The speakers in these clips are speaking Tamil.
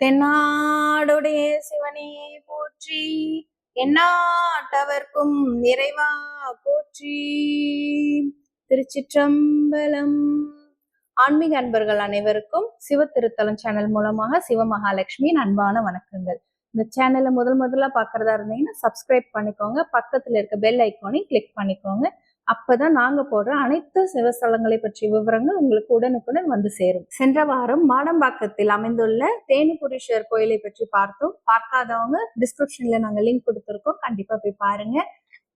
தென்னாடுடைய சிவனே போற்றி எந்நாட்டவர்க்கும் நிறைவா போற்றி. திருச்சிற்றம்பலம். ஆன்மீக அன்பர்கள் அனைவருக்கும் சிவ திருத்தலம் சேனல் மூலமாக சிவமகாலட்சுமியின் அன்பான வணக்கங்கள். இந்த சேனலை முதல் முதல்ல பார்க்குறதா இருந்தீங்கன்னா சப்ஸ்கிரைப் பண்ணிக்கோங்க. பக்கத்துல இருக்க பெல் ஐக்கானையும் கிளிக் பண்ணிக்கோங்க. அப்பதான் நாங்க போடுற அனைத்து சிவஸ்தலங்களை பற்றிய விவரங்கள் உங்களுக்கு உடனுக்குடன் வந்து சேரும். சென்ற வாரம் மாடம்பாக்கத்தில் அமைந்துள்ள தேனுபுரீஸ்வர் கோயிலை பற்றி பார்த்தோம். பார்க்காதவங்க டிஸ்கிரிப்ஷன்ல நாங்க லிங்க் கொடுத்துருக்கோம். கண்டிப்பா போய் பாருங்க.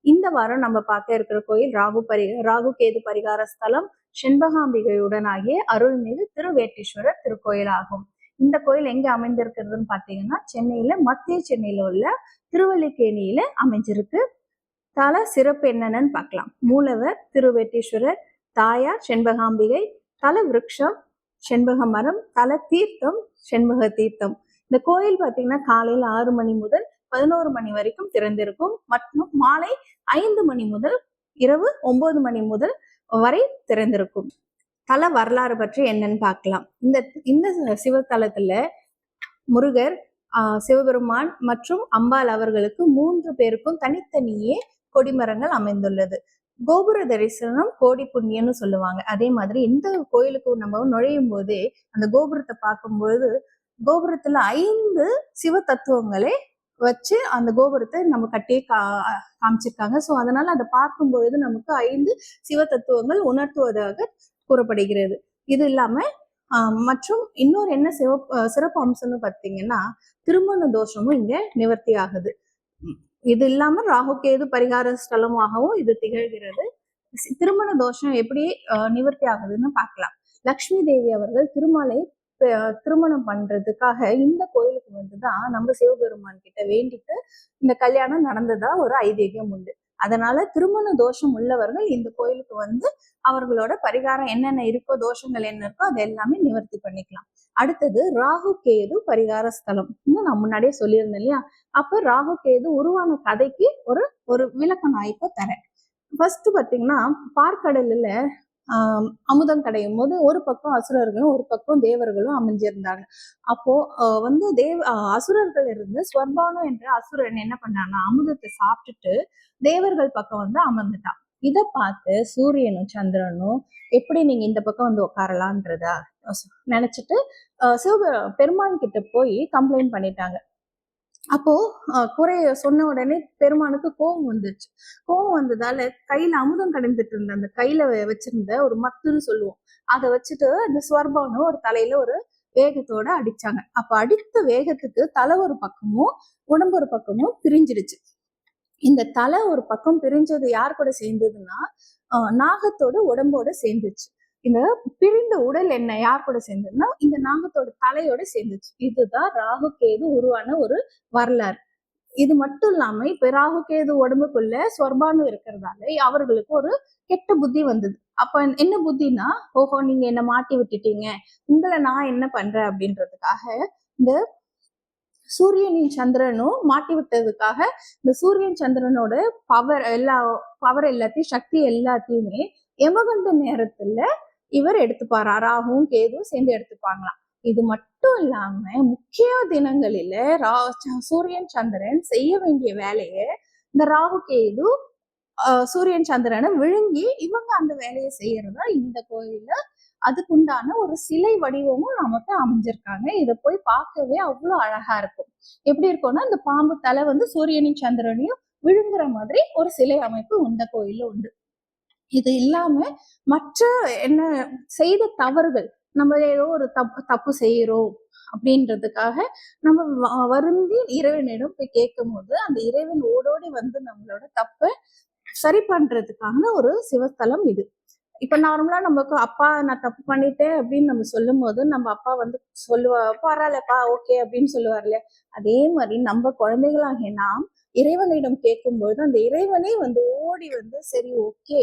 இந்த வாரம் நம்ம பார்க்க இருக்கிற கோயில் ராகு பரி ராகு கேது பரிகார ஸ்தலம் செண்பகாம்பிகையுடனாகிய அருள்மிகு திருவேட்டீஸ்வரர் திருக்கோயில் ஆகும் இந்த கோயில் எங்க அமைந்திருக்கிறதுன்னு பாத்தீங்கன்னா சென்னையில மத்திய சென்னையில உள்ள திருவல்லிக்கேணியில அமைஞ்சிருக்கு. தல சிறப்பு என்னென்னு பார்க்கலாம். மூலவர் திருவெட்டீஸ்வரர் தாயார் செண்பகாம்பிகை தல விருட்சம் செண்பக மரம் தல தீர்த்தம் செண்பக தீர்த்தம். இந்த கோயில் பார்த்தீங்கன்னா காலையில் ஆறு மணி முதல் பதினோரு மணி வரைக்கும் திறந்திருக்கும். மற்றும் மாலை ஐந்து மணி முதல் இரவு ஒன்பது மணி முதல் வரை திறந்திருக்கும். தல வரலாறு பற்றி என்னன்னு பார்க்கலாம். இந்த இந்த சிவத்தலத்துல முருகர் ஆஹ் சிவபெருமான் மற்றும் அம்பாள் அவர்களுக்கு மூன்று பேருக்கும் தனித்தனியே கொடிமரங்கள் அமைந்துள்ளது. கோபுர தரிசனம் கோடி புண்ணியம்னு சொல்லுவாங்க. அதே மாதிரி இந்த கோயிலுக்கு நம்ம நுழையும் போதே அந்த கோபுரத்தை பார்க்கும்போது கோபுரத்துல ஐந்து சிவ தத்துவங்களே வச்சு அந்த கோபுரத்தை நம்ம கட்டியே கா காமிச்சிருக்காங்க. ஸோ அதனால அதை பார்க்கும் பொழுது நமக்கு ஐந்து சிவ தத்துவங்கள் உணர்த்துவதாக கூறப்படுகிறது. இது இல்லாம மற்றும் இன்னொரு என்ன சிவ சிறப்பு அம்சம்னு பார்த்தீங்கன்னா திருமண தோஷமும் இங்க நிவர்த்தி ஆகுது. இது இல்லாம ராகு கேது பரிகார ஸ்தலமாகவும் இது திகழ்கிறது. திருமண தோஷம் எப்படி நிவர்த்தி ஆகுதுன்னு பார்க்கலாம். லக்ஷ்மி தேவி அவர்கள் திருமலை திருமணம் பண்றதுக்காக இந்த கோயிலுக்கு வந்துதான் நம்ம சிவபெருமான் கிட்ட வேண்டிட்டு இந்த கல்யாணம் நடந்ததா ஒரு ஐதீகம் உண்டு. அதனால திருமண தோஷம் உள்ளவர்கள் இந்த கோயிலுக்கு வந்து அவர்களோட பரிகாரம் என்னென்ன இருக்கோ தோஷங்கள் என்ன இருக்கோ அதை எல்லாமே நிவர்த்தி பண்ணிக்கலாம். அடுத்தது ராகு கேது பரிகார ஸ்தலம். இன்னும் நான் முன்னாடியே சொல்லியிருந்தேன் இல்லையா? அப்ப ராகு கேது உருவான கதைக்கு ஒரு ஒரு விளக்கம் நான் இப்போ தரேன். ஃபர்ஸ்ட் பாத்தீங்கன்னா பார்க்கடலில் அமுதம் கடையும் போது ஒரு பக்கம் அசுரர்களும் ஒரு பக்கம் தேவர்களும் அமைஞ்சிருந்தாங்க. அப்போ வந்து தேவ அசுரர்கள் இருந்து ஸ்வர்பானு என்ற அசுரன் என்ன பண்ணாங்க அமுதத்தை சாப்பிட்டுட்டு தேவர்கள் பக்கம் வந்து அமர்ந்துட்டான். இதை பார்த்து சூரியனும் சந்திரனும் எப்படி நீங்க இந்த பக்கம் வந்து உட்காரலான்றதா நினைச்சிட்டு சிவபெ பெருமான் கிட்ட போய் கம்ப்ளைண்ட் பண்ணிட்டாங்க. அப்போ குறைய சொன்ன உடனே பெருமானுக்கு கோபம் வந்துருச்சு. கோபம் வந்ததால கையில அமுதம் கடைந்துட்டு இருந்த அந்த கையில வச்சிருந்த ஒரு மத்துன்னு சொல்லுவோம். அதை வச்சுட்டு அந்த ஸ்வர்பானு ஒரு தலையில ஒரு வேகத்தோட அடிச்சாங்க. அப்ப அடித்த வேகத்துக்கு தலை ஒரு பக்கமும் உடம்பு ஒரு பக்கமும் பிரிஞ்சிடுச்சு. இந்த தலை ஒரு பக்கம் பிரிஞ்சது யார் கூட சேர்ந்ததுன்னா நாகத்தோட உடம்போட சேர்ந்துச்சு. இந்த பிரிந்த உடல் என்ன யார் கூட சேர்ந்ததுன்னா இந்த நாகத்தோட தலையோட சேர்ந்துச்சு. இதுதான் ராகு கேது உருவான ஒரு வரலாறு. இது மட்டும் இல்லாம இப்ப ராகு கேது உடம்புக்குள்ள சொர்பானு இருக்கிறதால அவர்களுக்கு ஒரு கெட்ட புத்தி வந்தது. அப்ப என்ன புத்தினா ஓஹோ நீங்க என்ன மாட்டி விட்டுட்டீங்க. உங்களை நான் என்ன பண்றேன் அப்படின்றதுக்காக இந்த சூரியனின் சந்திரனும் மாட்டி விட்டதுக்காக இந்த சூரியன் சந்திரனோட பவர் எல்லா பவர் எல்லாத்தையும் சக்தி எல்லாத்தையுமே யமகண்ட நேரத்துல இவர் எடுத்துப்பாரா? ராகுவும் கேதுவும் சேர்ந்து எடுத்துப்பாங்களாம். இது மட்டும் இல்லாம முக்கிய தினங்களில ரா சூரியன் சந்திரன் செய்ய வேண்டிய வேலையை இந்த ராகு கேது சூரியன் சந்திரனை விழுங்கி இவங்க அந்த வேலையை செய்யறதா இந்த கோயில அதுக்குண்டான ஒரு சிலை வடிவமும் நமக்கு அமைஞ்சிருக்காங்க. இதை போய் பார்க்கவே அவ்வளோ அழகா இருக்கும். எப்படி இருக்கும்னா இந்த பாம்பு தலை வந்து சூரியனின் சந்திரனையும் விழுங்குற மாதிரி ஒரு சிலை அமைப்பு இந்த கோயில உண்டு. இது இல்லாம மற்ற என்ன செய்த தவறுகள் நம்ம ஏதோ ஒரு தப்பு தப்பு செய்யறோம் அப்படின்றதுக்காக நம்ம வருந்தி இறைவனிடம் போய் கேட்கும் போது அந்த இறைவன் ஓடோடி வந்து நம்மளோட தப்பை சரி பண்றதுக்கான ஒரு சிவஸ்தலம் இது. இப்ப நார்மலா நமக்கு அப்பா நான் தப்பு பண்ணிட்டேன் அப்படின்னு நம்ம சொல்லும் போது நம்ம அப்பா வந்து சொல்லுவா பரவாயில்லப்பா ஓகே அப்படின்னு சொல்லுவார் இல்லையா? அதே மாதிரி நம்ம குழந்தைகளாகிய நாம் இறைவனிடம் கேட்கும்போது அந்த இறைவனே வந்து ஓடி வந்து சரி ஓகே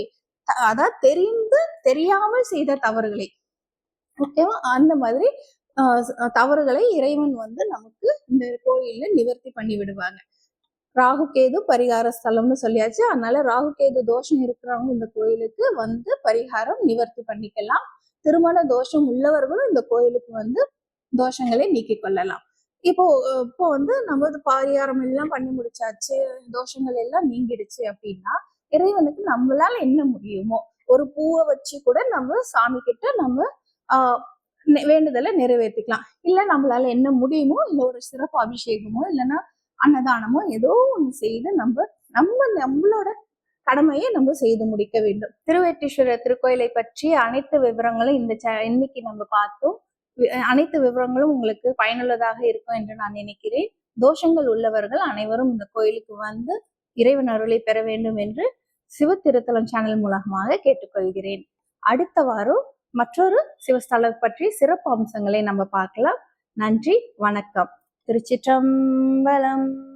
அதான் தெரிந்து தெரியாமல் செய்த தவறுகளை. ஓகேவா அந்த மாதிரி தவறுகளை இறைவன் வந்து நமக்கு இந்த கோயில்ல நிவர்த்தி பண்ணி விடுவாங்க. ராகு கேது பரிகார ஸ்தலம்னு சொல்லியாச்சு. அதனால ராகு கேது தோஷம் இருக்கிறவங்க இந்த கோயிலுக்கு வந்து பரிகாரம் நிவர்த்தி பண்ணிக்கலாம். திருமண தோஷம் உள்ளவர்களும் இந்த கோயிலுக்கு வந்து தோஷங்களை நீக்கிக் கொள்ளலாம். இப்போ இப்போ வந்து நம்ம இது பரிகாரம் எல்லாம் பண்ணி முடிச்சாச்சு தோஷங்கள் எல்லாம் நீங்கிடுச்சு அப்படின்னா இறைவனுக்கு நம்மளால என்ன முடியுமோ ஒரு பூவை வச்சு கூட நம்ம சாமி கிட்ட நம்ம ஆஹ் வேண்டுதலை நிறைவேற்றிக்கலாம் இல்ல நம்மளால என்ன முடியுமோ இல்ல ஒரு சிறப்பு அபிஷேகமோ இல்லைன்னா அன்னதானமோ ஏதோ ஒண்ணு செய்து நம்ம நம்ம நம்மளோட கடமையை நம்ம செய்து முடிக்க வேண்டும். திருவேட்டீஸ்வரர் திருக்கோயிலை பற்றி அனைத்து விவரங்களும் இந்த ச இன்னைக்கு நம்ம பார்த்தோம். அனைத்து விவரங்களும் உங்களுக்கு பயனுள்ளதாக இருக்கும் என்று நான் நினைக்கிறேன். தோஷங்கள் உள்ளவர்கள் அனைவரும் இந்த கோயிலுக்கு வந்து இறைவன் அருளை பெற வேண்டும் என்று சிவத்திருத்தலம் சேனல் மூலமாக கேட்டுக்கொள்கிறேன். அடுத்த வாரம் மற்றொரு சிவஸ்தலம் பற்றி சிறப்பு அம்சங்களை நம்ம பார்க்கலாம். நன்றி வணக்கம். திருச்சிற்றம்பலம்.